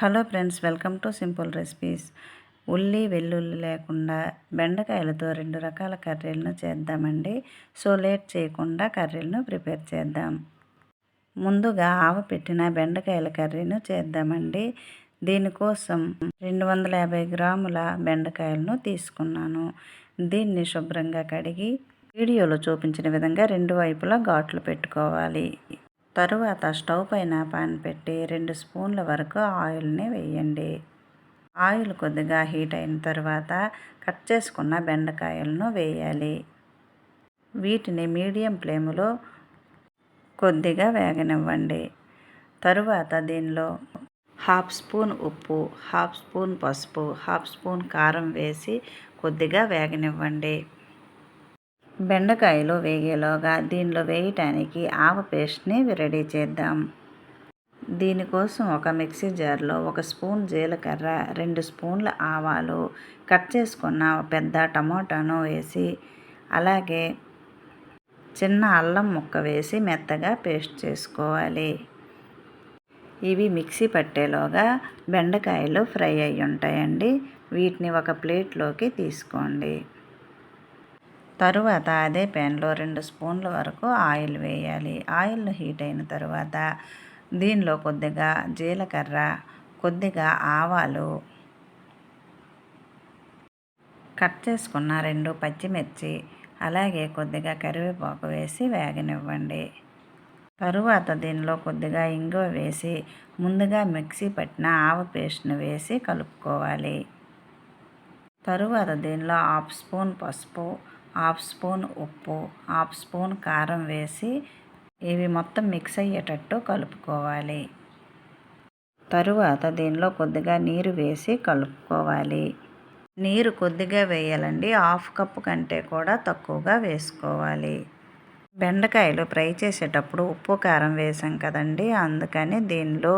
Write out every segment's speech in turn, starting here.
Hello friends welcome to simple recipes. ఉల్లి వెల్లుల్లి లేకుండా బెండకాయలతో రెండు రకాల కర్రీలను చేద్దామండి. సో లేట్ చేయకుండా కర్రీలను ప్రిపేర్ చేద్దాం. ముందుగా ఆవ పెట్టిన బెండకాయల కర్రీను చేద్దామండి. దీనికోసం రెండు వందల యాభై గ్రాముల బెండకాయలను తీసుకున్నాను. దీన్ని శుభ్రంగా కడిగి వీడియోలో చూపించిన విధంగా రెండు వైపులా ఘాట్లు పెట్టుకోవాలి. తరువాత స్టవ్ పైన పాన్ పెట్టి రెండు స్పూన్ల వరకు ఆయిల్ని వేయండి. ఆయిల్ కొద్దిగా హీట్ అయిన తర్వాత కట్ చేసుకున్న బెండకాయలను వేయాలి. వీటిని మీడియం ఫ్లేములో కొద్దిగా వేగనివ్వండి. తరువాత దీనిలో హాఫ్ స్పూన్ ఉప్పు హాఫ్ స్పూన్ పసుపు హాఫ్ స్పూన్ కారం వేసి కొద్దిగా వేగనివ్వండి. బెండకాయలు వేగేలోగా దీనిలో వేయటానికి ఆవ పేస్ట్ని రెడీ చేద్దాం. దీనికోసం ఒక మిక్సీ జార్లో ఒక స్పూన్ జీలకర్ర రెండు స్పూన్ల ఆవాలు కట్ చేసుకున్న పెద్ద టమాటాను వేసి అలాగే చిన్న అల్లం ముక్క వేసి మెత్తగా పేస్ట్ చేసుకోవాలి. ఇవి మిక్సీ పట్టేలోగా బెండకాయలు ఫ్రై అయి ఉంటాయండి వీటిని ఒక ప్లేట్లోకి తీసుకోండి. తరువాత అదే ప్యాన్లో రెండు స్పూన్ల వరకు ఆయిల్ వేయాలి. ఆయిల్ హీట్ అయిన తర్వాత దీనిలో కొద్దిగా జీలకర్ర కొద్దిగా ఆవాలు కట్ చేసుకున్న రెండు పచ్చిమిర్చి అలాగే కొద్దిగా కరివేపాకు వేసి వేగనివ్వండి. తరువాత దీనిలో కొద్దిగా ఇంగువ వేసి ముందుగా మిక్సీ పట్టిన ఆవ పేస్ట్ను వేసి కలుపుకోవాలి. తరువాత దీనిలో హాఫ్ స్పూన్ పసుపు హాఫ్ స్పూన్ ఉప్పు హాఫ్ స్పూన్ కారం వేసి ఇవి మొత్తం మిక్స్ అయ్యేటట్టు కలుపుకోవాలి. తరువాత దీనిలో కొద్దిగా నీరు వేసి కలుపుకోవాలి. నీరు కొద్దిగా వేయాలండి. హాఫ్ కప్పు కంటే కూడా తక్కువగా వేసుకోవాలి. బెండకాయలు ఫ్రై చేసేటప్పుడు ఉప్పు కారం వేసాం కదండి. అందుకని దీనిలో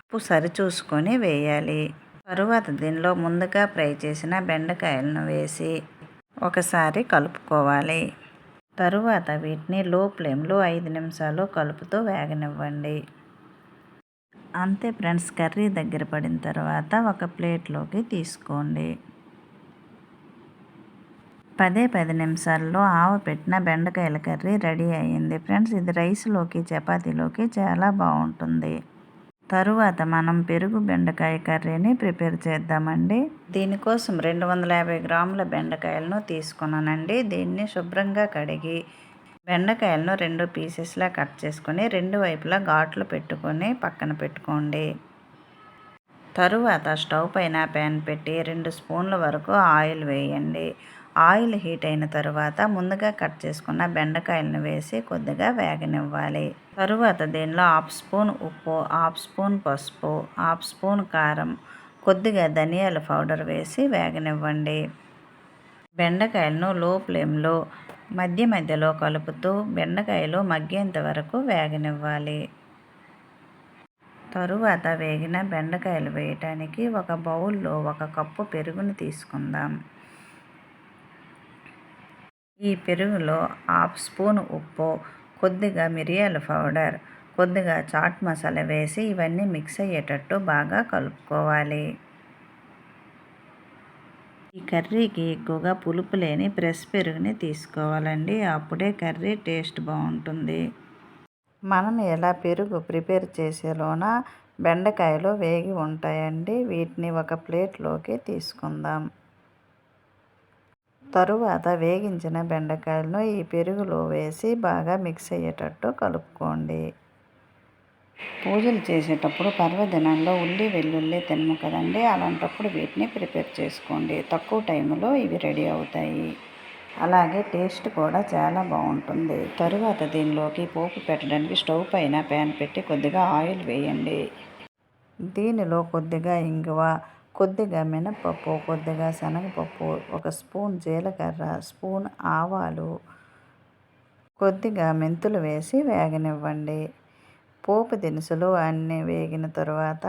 ఉప్పు సరిచూసుకొని వేయాలి. తరువాత దీనిలో ముందుగా ఫ్రై చేసిన బెండకాయలను వేసి ఒకసారి కలుపుకోవాలి. తరువాత వీటిని లో ఫ్లేమ్లో ఐదు నిమిషాలు కలుపుతూ వేగనివ్వండి. అంతే ఫ్రెండ్స్ కర్రీ దగ్గర పడిన తర్వాత ఒక ప్లేట్లోకి తీసుకోండి. పదే పది నిమిషాల్లో ఆవు పెట్టిన బెండకాయల కర్రీ రెడీ అయ్యింది. ఫ్రెండ్స్ ఇది రైస్లోకి చపాతీలోకి చాలా బాగుంటుంది. తరువాత మనం పెరుగు బెండకాయ కర్రీని ప్రిపేర్ చేద్దామండి. దీనికోసం రెండు వందల యాభై గ్రాముల బెండకాయలను తీసుకున్నానండి. దీన్ని శుభ్రంగా కడిగి బెండకాయలను రెండు పీసెస్లా కట్ చేసుకొని రెండు వైపులా ఘాట్లు పెట్టుకొని పక్కన పెట్టుకోండి. తరువాత స్టవ్ పైన ప్యాన్ పెట్టి రెండు స్పూన్ల వరకు ఆయిల్ వేయండి. ఆయిల్ హీట్ అయిన తరువాత ముందుగా కట్ చేసుకున్న బెండకాయలను వేసి కొద్దిగా వేగనివ్వాలి. తరువాత దీనిలో హాఫ్ స్పూన్ ఉప్పు హాఫ్ స్పూన్ పసుపు హాఫ్ స్పూన్ కారం కొద్దిగా ధనియాల పౌడర్ వేసి వేగనివ్వండి. బెండకాయలను లో ఫ్లేమ్లో మధ్య మధ్యలో కలుపుతూ బెండకాయలు మగ్గేంత వరకు వేగనివ్వాలి. తరువాత వేగిన బెండకాయలు వేయటానికి ఒక బౌల్లో ఒక కప్పు పెరుగుని తీసుకుందాం. ఈ పెరుగులో హాఫ్ స్పూన్ ఉప్పు కొద్దిగా మిరియాల పౌడర్ కొద్దిగా చాట్ మసాలా వేసి ఇవన్నీ మిక్స్ అయ్యేటట్టు బాగా కలుపుకోవాలి. ఈ కర్రీకి ఎక్కువగా పులుపు లేని ప్రెస్ పెరుగుని తీసుకోవాలండి. అప్పుడే కర్రీ టేస్ట్ బాగుంటుంది. మనం ఎలా పెరుగు ప్రిపేర్ చేసేలోన బెండకాయలు వేగి ఉంటాయండి. వీటిని ఒక ప్లేట్లోకి తీసుకుందాం. తరువాత వేగించిన బెండకాయలను ఈ పెరుగులో వేసి బాగా మిక్స్ అయ్యేటట్టు కలుపుకోండి. పూజలు చేసేటప్పుడు పర్వదినాల్లో ఉల్లి వెల్లుల్లి తినము కదండి. అలాంటప్పుడు వీటిని ప్రిపేర్ చేసుకోండి. తక్కువ టైంలో ఇవి రెడీ అవుతాయి. అలాగే టేస్ట్ కూడా చాలా బాగుంటుంది. తరువాత దీనిలోకి పోపు పెట్టడానికి స్టవ్ పైన ప్యాన్ పెట్టి కొద్దిగా ఆయిల్ వేయండి. దీనిలో కొద్దిగా ఇంగువ కొద్దిగా మినపప్పు కొద్దిగా శనగపప్పు ఒక స్పూన్ జీలకర్ర స్పూన్ ఆవాలు కొద్దిగా మెంతులు వేసి వేగనివ్వండి. పోపు దినుసులు అన్నీ వేగిన తరువాత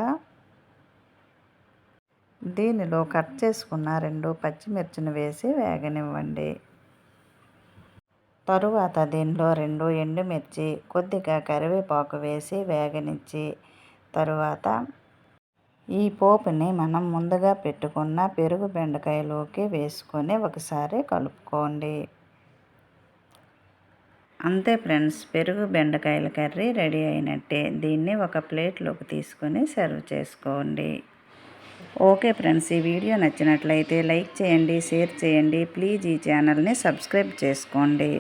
దీనిలో కట్ చేసుకున్న రెండు పచ్చిమిర్చిని వేసి వేగనివ్వండి. తరువాత దీనిలో రెండు ఎండుమిర్చి కొద్దిగా కరివేపాకు వేసి వేగనిచ్చి తరువాత ఈ పోపుని మనం ముందుగా పెట్టుకున్న పెరుగు బెండకాయలోకి వేసుకొని ఒకసారి కలుపుకోండి. అంతే ఫ్రెండ్స్ పెరుగు బెండకాయల కర్రీ రెడీ అయినట్టే. దీన్ని ఒక ప్లేట్లోకి తీసుకొని సర్వ్ చేసుకోండి. ఓకే ఫ్రెండ్స్ ఈ వీడియో నచ్చినట్లయితే లైక్ చేయండి షేర్ చేయండి. ప్లీజ్ ఈ ఛానల్ని సబ్స్క్రైబ్ చేసుకోండి.